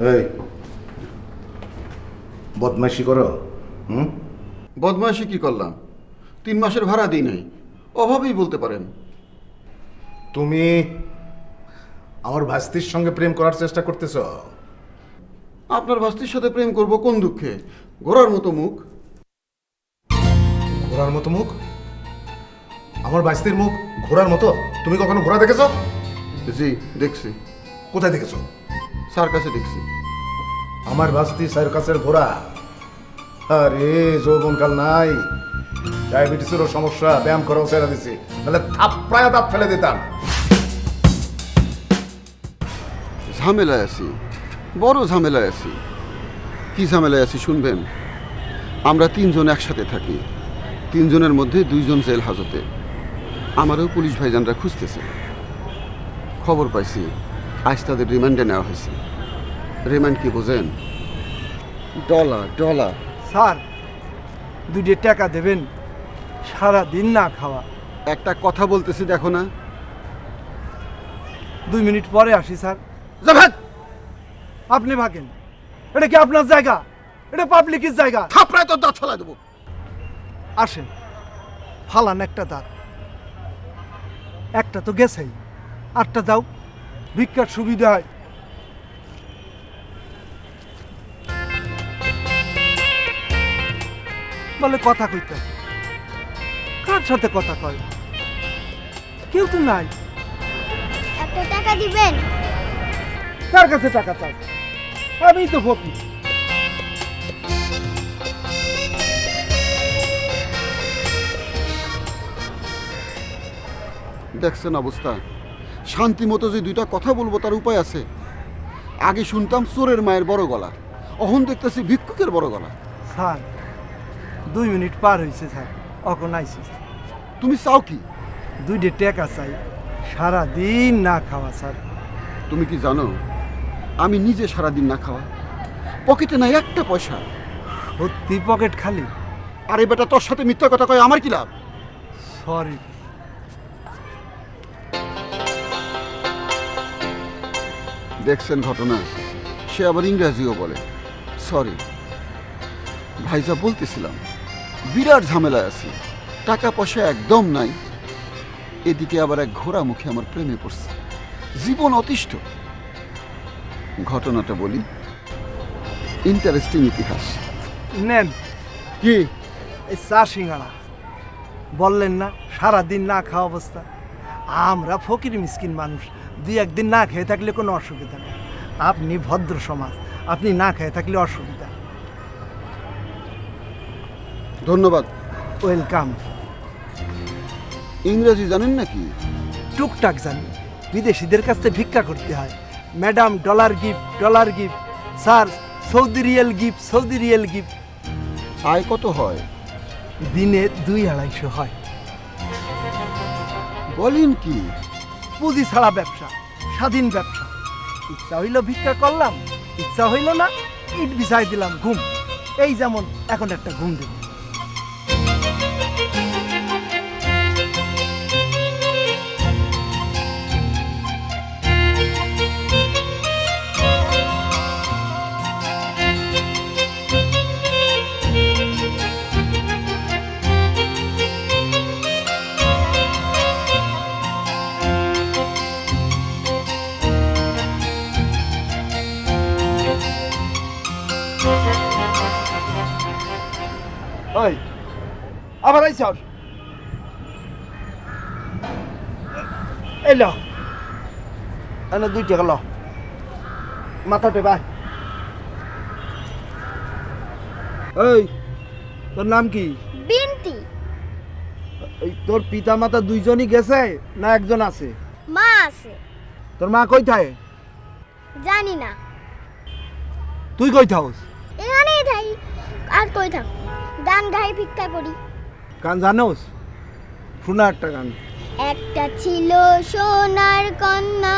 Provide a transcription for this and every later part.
এই বদমাইশি করো হুম? বদমাইশি কি করলাম? তিন মাসের ভাড়া দিই নাই অভাবেই বলতে পারেন। তুমি আমার ভাস্তির সঙ্গে প্রেম করার চেষ্টা করতেছ? আপনার ভাস্তির সাথে প্রেম করব কোন দুঃখে? ঘোড়ার মতো মুখ। ঘোড়ার মতো মুখ? আমার ভাস্তির মুখ ঘোড়ার মতো? তুমি কখনো ঘোড়া দেখেছ? জি দেখছি। কোথায় দেখেছ? স্যার কাছে দেখছি। আমার ভাস্তি সার্কাসের ঘোড়া আরে, যৌবনকাল নাই। ডায়াবেটিসেরও সমস্যা, ব্যায়াম করাও ছেড়ে দিছি। তাহলে থাপ্পায় দাঁত ফেলে দিতাম। ঝামেলায় আছি। বড় ঝামেলায় আছি। কি ঝামেলায় আছি শুনবেন? আমরা তিনজন একসাথে থাকি। তিনজনের মধ্যে দুইজন জেল হাজতে। আমারও পুলিশ ভাইজানরা খুঁজতেছে। খবর পাইছি। আজ তাদের রিমান্ডে নেওয়া হয়েছে। রিমান্ড কি বোঝেন? Dollar dollar. স্যার দুইটা টাকা দেবেন সারা দিন না খাওয়া। একটা কথা বলতেছি দেখো না। দুই মিনিট পরে আসি স্যার। জাভেদ আপনি ভাগেন। এটা কি আপনার জায়গা? এটা পাবলিকের জায়গা? থাপড়ায় তো দাঁত ফেলা দেবো। আসেন। ফালান একটা দাঁত। একটা তো গেছেই। আটটা যাও ভিক্ষার সুবিধা হয় বলে কথা কইতে কার সাথে কথা কয়? কেউ তো নাই। একটা টাকা দিবেন? কার কাছে টাকা চাই? আমি তো ফকির। দেখছেন অবস্থা? শান্তি মতো যে দুইটা কথা বলব তার উপায় আছে। আগে শুনতাম চোরের মায়ের বড় গলা অহন দেখতেছি ভিক্ষুকের বড় গলা। স্যার দুই মিনিট পার হয়েছে স্যার অখন আইসি তুমি চাও কি? দুই দুইটে টাকা চাই সারা দিন না খাওয়া স্যার। তুমি কি জানো আমি নিজে সারাদিন না খাওয়া। পকেটে নাই একটা পয়সা। সত্যি পকেট খালি? আরে বেটা তোর সাথে মিথ্যা কথা কয় আমার কি লাভ? সরি দেখছেন ঘটনা সে আবার ইংরাজিও বলে। সরি ভাইজা বলতেছিলাম বিরাট ঝামেলায় আছি টাকা পয়সা একদম নাই। এদিকে আবার এক ঘোড়া মুখে আমার প্রেমে পড়ছে। জীবন অতিষ্ঠ। ঘটনাটা বলি ইন্টারেস্টিং ইতিহাস। নেন। কি? এই চা সিঙ্গাড়া। বললেন না সারাদিন না খাওয়া অবস্থা। আমরা ফকির মিসকিন মানুষ। দুই একদিন না খেয়ে থাকলে কোনো অসুবিধা নেই। আপনি ভদ্র সমাজ আপনি না খেয়ে থাকলে অসুবিধা। ধন্যবাদ। ওয়েলকাম। ইংরেজি জানেন নাকি? টুকটাক জানি। বিদেশিদের কাছ থেকে ভিক্ষা করতে হয়। Madam dollar gift dollar gift. Sir Saudi riyal gift Saudi riyal gift. আয় কত হয়? দিনে দুই আড়াইশো হয়। বলেন কি? পুঁজি ছাড়া ব্যবসা, স্বাধীন ব্যবসা। ইচ্ছা হইল ভিক্ষা করলাম, ইচ্ছা হইল না, ইট বিছাই দিলাম ঘুম। এই যেমন এখন একটা ঘুম দেব। আবার আইস এই ল এনে দুই টাকা ল মাথা টেবা এই তোর নাম কি? বিনতি। তোর পিতা মাতা দুইজনই গেছে না একজন আছে? মা আছে। তোর মা কই থাকে? জানি না। তুই কই থাকস? এখানেই থাই আর কই থাক গান গাই ভিক্ষা করি। গান জানোস? শোনা একটা গান। একটা ছিল সোনার কন্যা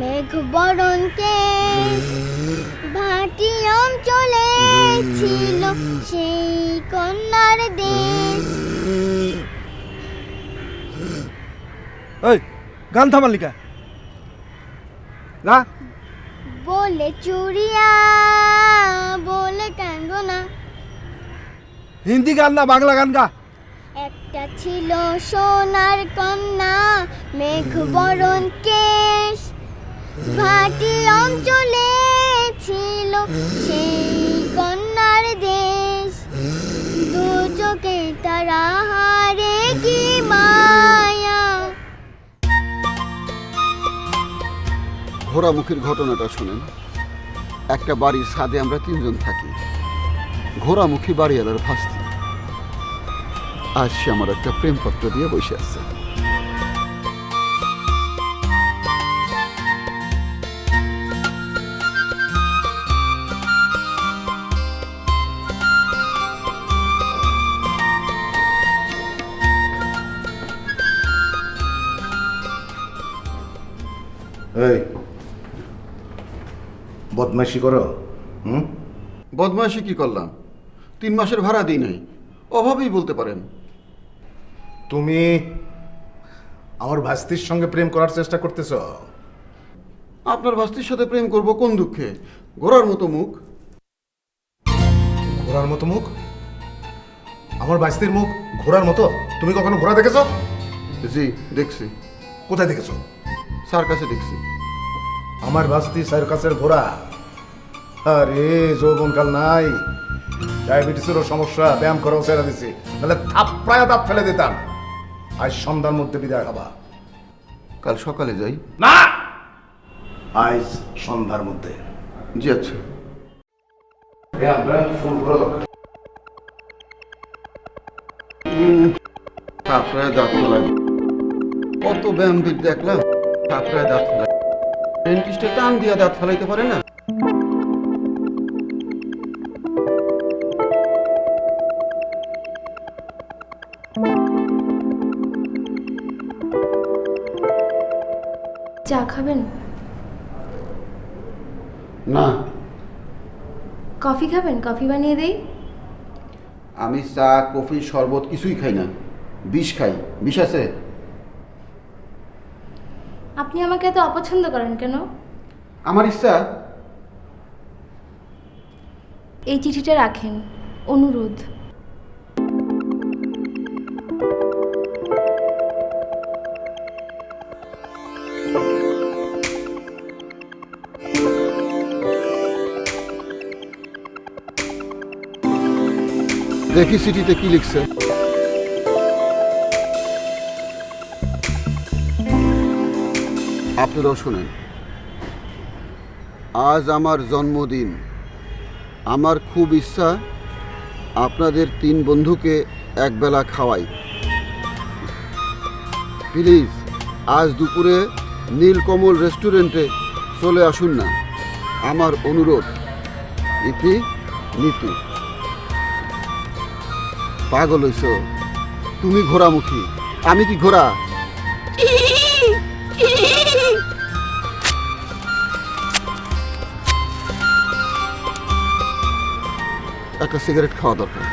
মেঘ বরণকে ভাটি অঞ্চলে ছিল সেই কন্যার দেশ। এই গান থামালিকা না? বলে চুরিয়া বলে কাঙ্গনা হিন্দি গান না বাংলা গান গা? একটা ছিল সোনার কন্যা মেঘ বরণ কেশ। ভাটি অঞ্চলে ছিল সেই কন্যার দেশ। দু চোখে তারা হারে কি মায়া। ঘোড়ামুখীর ঘটনাটা শুনেন। একটা বাড়ির ছাদে আমরা তিনজন থাকি। ঘোড়ামুখী বাড়িওয়ালার ভাস্তি। আজ সে আমার একটা প্রেমপত্র দিয়ে বসে আছে। এই বদমাইশি করো হুম? বদমাইশি কি করলাম? তিন মাসের ভাড়া দিই নাই অভাবেই বলতে পারেন। তুমি আমার ভাস্তির সঙ্গে প্রেম করার চেষ্টা করতেছ? আপনার ভাস্তির সাথে প্রেম করব কোন দুঃখে? ঘোড়ার মতো মুখ। ঘোড়ার মতো মুখ? আমার ভাস্তির মুখ ঘোড়ার মতো? তুমি কখনো ঘোড়া দেখেছ? জি দেখছি। কোথায় দেখেছ? স্যার কাছে দেখছি। আমার ভাস্তি সার্কাসের ঘোড়া। আরে যৌবনকাল নাই। ডায়াবেটিসেরও সমস্যা ব্যায়াম করাও ছেড়ে দিছি। নাহলে থাপ্পায়া দাঁত ফেলে দিতাম। আজ সন্ধ্যার মধ্যে বিদায় খাবা কাল সকালে যাই। না! আজ সন্ধ্যার মধ্যে। জি আচ্ছা। দাঁত কত ব্যায়াম দেখলাম দাঁত ফেলাই ডেন্টিস্টে টান দিয়া দাঁত ফেলাইতে পারে না? চা খাবেন? না। কফি খাবেন? কফি বানিয়ে দেই? আমি চা কফি শরবত কিছুই খাই না। বিষ খাই। বিষ আছে? আপনি আমাকে এত অপছন্দ করেন কেন? আমার ইচ্ছা। এই চিঠিটা রাখেন। অনুরোধ। দেখি সিটিতে কি লিখছে। আপনারাও শোনেন। আজ আমার জন্মদিন। আমার খুব ইচ্ছা আপনাদের তিন বন্ধুকে একবেলা খাওয়াই। প্লিজ, আজ দুপুরে নীলকমল রেস্টুরেন্টে চলে আসুন না। আমার অনুরোধ ইতি নীতি। পাগল হইছ। তুমি ঘোড়ামুখী আমি কি ঘোড়া? একটা সিগারেট খাওয়া দরকার।